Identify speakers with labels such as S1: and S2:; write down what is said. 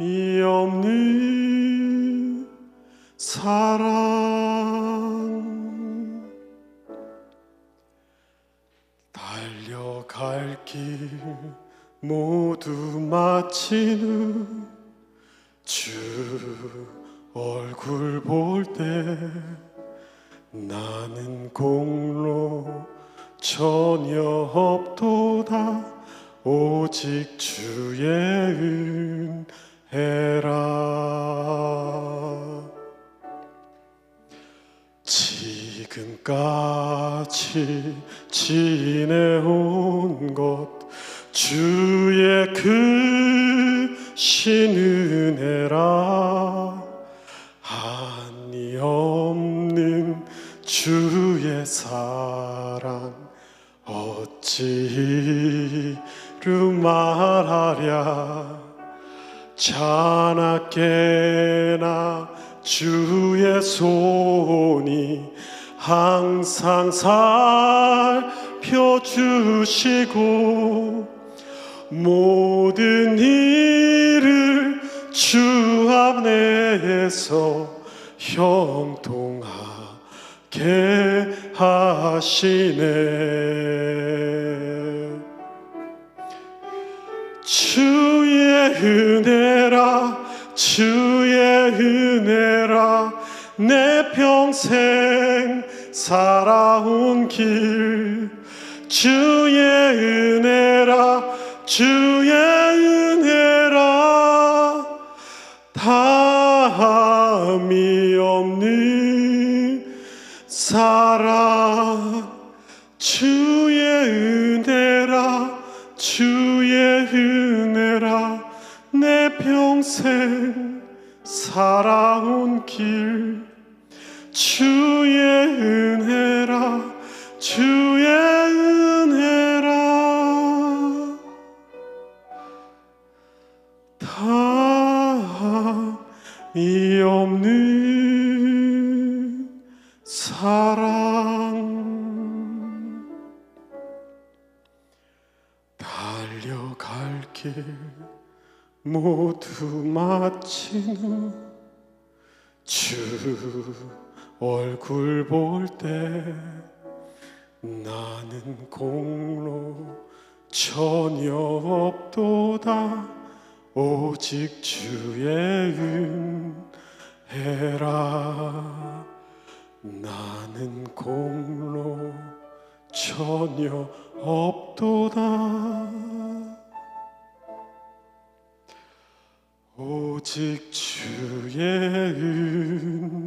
S1: 이 없는 사랑. 달려갈 길 모두 후주 얼굴 볼 때 나는 공로 전혀 없도다. 오직 주의 은 혜라. 지금까지 지내온 것 주의 크신 은혜라. 한이 없는 주의 사랑 어찌 이루 말하랴 자나깨나 주의 손이 항상 살펴주시고 모든 일을 주 안에서 형통하게 하시네. 주의 은혜라 주의 은혜라 내 평생 살아온 길. 주의 은혜라 주의 은혜라 다함이 없는 사랑. 주 평생 살아온 길 주의 은혜라 주의 은혜라. 다함이 없는 사랑. 달려갈 길 모두 마친 후주 얼굴 볼 때 나는 공로 전혀 없도다. 오직 주의 은혜라. 나는 공로 전혀 없도다 오직 주의 은혜라